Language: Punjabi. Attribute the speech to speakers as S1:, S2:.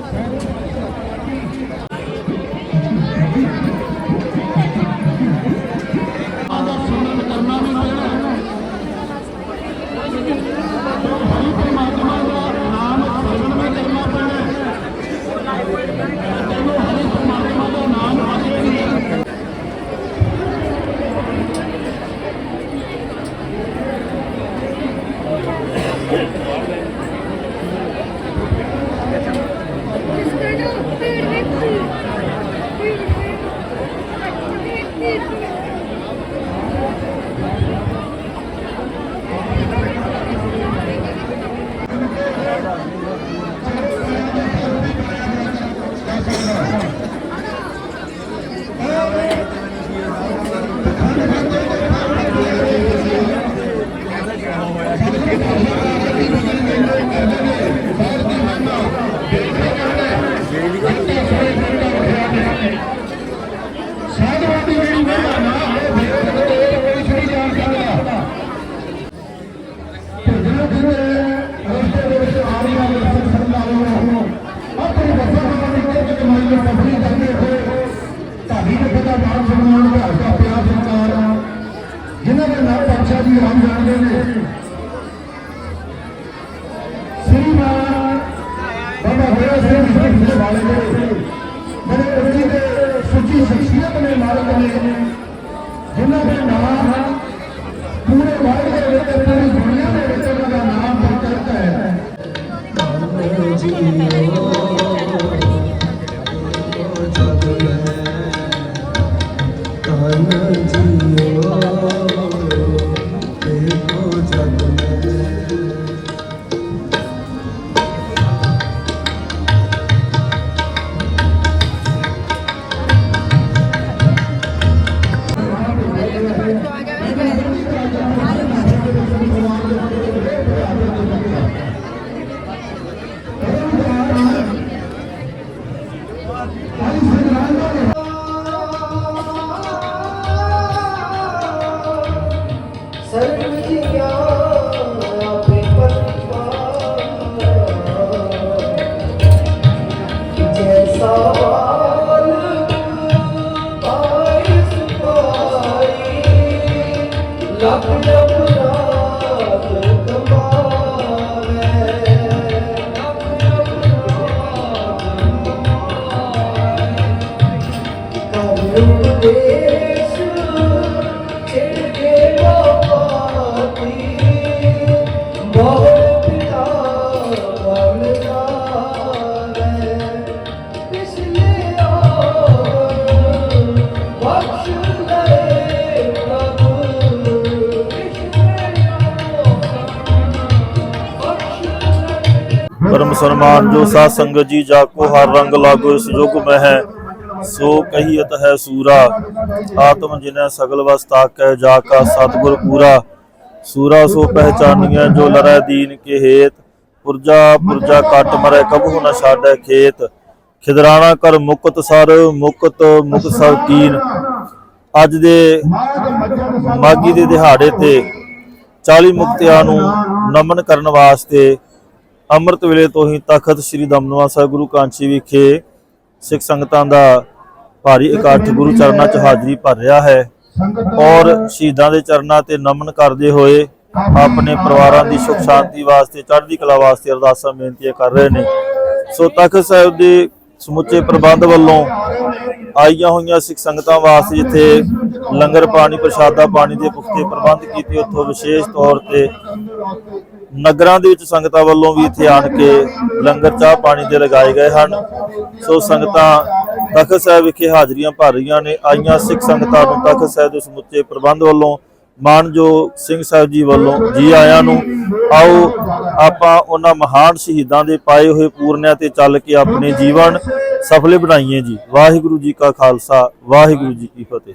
S1: Thank you. ਜਿਨ੍ਹਾਂ ਦੇ ਨਾਮ ਪੂਰੇ ਵਰਲਡ ਦੇ ਵਿੱਚ ਪੂਰੀ
S2: Thank you. ਲੈ
S3: ਸਨਮਾਨ ਜੋ ਸਾਧ ਸੰਗਤ ਜੀ ਜਾ ਕੋ ਹਰ ਰੰਗ ਲਾਗੋ ਇਸ ਯੁਗ ਮੈਂ ਹੈ, ਸੋ ਕਹੀਅਤ ਹੈ ਸੂਰਾ। ਆਤਮ ਜਿਨੈ ਸਗਲ ਵਸ ਤਾਕੈ, ਜਾ ਕਾ ਸਤਿਗੁਰ ਪੂਰਾ। ਸੂਰਾ ਸੋ ਪਹਿਚਾਨੀਐ, ਜੋ ਲਰੈ ਦੀਨ ਕੇ ਹੇਤ। ਪੁਰਜਾ ਪੁਰਜਾ ਕੱਟ ਮਰੈ, ਕਬਹੁ ਨ ਛਾਡੈ ਖੇਤ। ਖਿਦਰਾਣਾ ਕਰ ਮੁਕਤ ਸਰ, ਮੁਕਤ ਮੁਕਤ ਸਰ ਕੀਨ। ਅੱਜ ਦੇ ਮਾਗੀ ਦੇ ਦਿਹਾੜੇ ਤੇ 40 ਮੁਕਤਿਆਂ ਨੂੰ ਨਮਨ ਕਰਨ ਵਾਸਤੇ ਅੰਮ੍ਰਿਤ ਵੇਲੇ ਤੋਂ ਹੀ ਤਖਤ ਸ੍ਰੀ ਦਮਨਵਾ ਸਾਹਿਬ ਗੁਰੂ ਕਾਂਚੀ ਵਿਖੇ ਸਿੱਖ ਸੰਗਤਾਂ ਦਾ ਭਾਰੀ ਇਕੱਠ ਗੁਰੂ ਚਰਨਾਂ 'ਚ ਹਾਜ਼ਰੀ ਭਰ ਰਿਹਾ ਹੈ ਔਰ ਸ਼ਹੀਦਾਂ ਦੇ ਚਰਨਾਂ ਤੇ ਨਮਨ ਕਰਦੇ ਹੋਏ ਆਪਣੇ ਪਰਿਵਾਰਾਂ ਦੀ ਸੁਖ ਸ਼ਾਂਤੀ ਵਾਸਤੇ, ਚੜ੍ਹਦੀ ਕਲਾ ਵਾਸਤੇ ਅਰਦਾਸਾਂ, ਬੇਨਤੀਆਂ ਕਰ ਰਹੇ ਨੇ। ਸੋ ਤਖਤ ਸਾਹਿਬ ਦੇ ਸਮੁੱਚੇ ਪ੍ਰਬੰਧ ਵੱਲੋਂ ਆਈਆਂ ਹੋਈਆਂ ਸਿੱਖ ਸੰਗਤਾਂ ਵਾਸਤੇ ਜਿੱਥੇ ਲੰਗਰ ਪਾਣੀ, ਪ੍ਰਸ਼ਾਦਾ ਪਾਣੀ ਦੇ ਪੁਖਤੇ ਪ੍ਰਬੰਧ ਕੀਤੇ, ਉੱਥੋਂ ਵਿਸ਼ੇਸ਼ ਤੌਰ ਤੇ ਨਗਰਾਂ ਦੇ ਵਿੱਚ ਸੰਗਤਾਂ ਵੱਲੋਂ ਵੀ ਇੱਥੇ ਆਣ ਕੇ ਲੰਗਰ ਚਾਹ ਪਾਣੀ ਦੇ ਲਗਾਏ ਗਏ ਹਨ। ਸੋ ਸੰਗਤਾਂ ਤਖਤ ਸਾਹਿਬ ਵਿਖੇ ਹਾਜ਼ਰੀਆਂ ਭਰ ਰਹੀਆਂ ਨੇ। ਆਈਆਂ ਸਿੱਖ ਸੰਗਤਾਂ ਨੂੰ ਤਖਤ ਸਾਹਿਬ ਦੇ ਸਮੁੱਚੇ ਪ੍ਰਬੰਧ ਵੱਲੋਂ, ਮਾਨਯੋਗ ਸਿੰਘ ਸਾਹਿਬ ਜੀ ਵੱਲੋਂ, ਜੀ ਆਇਆਂ ਨੂੰ, ਆਓ ਆਪਾਂ ਉਹਨਾਂ ਮਹਾਨ ਸ਼ਹੀਦਾਂ ਦੇ ਪਾਏ ਹੋਏ ਪੂਰਨਿਆਂ ਤੇ ਚੱਲ ਕੇ ਆਪਣੇ ਜੀਵਨ ਸਫਲੇ ਬਣਾਈਏ ਜੀ। ਵਾਹਿਗੁਰੂ ਜੀ ਕਾ ਖਾਲਸਾ, ਵਾਹਿਗੁਰੂ ਜੀ ਕੀ ਫਤਿਹ।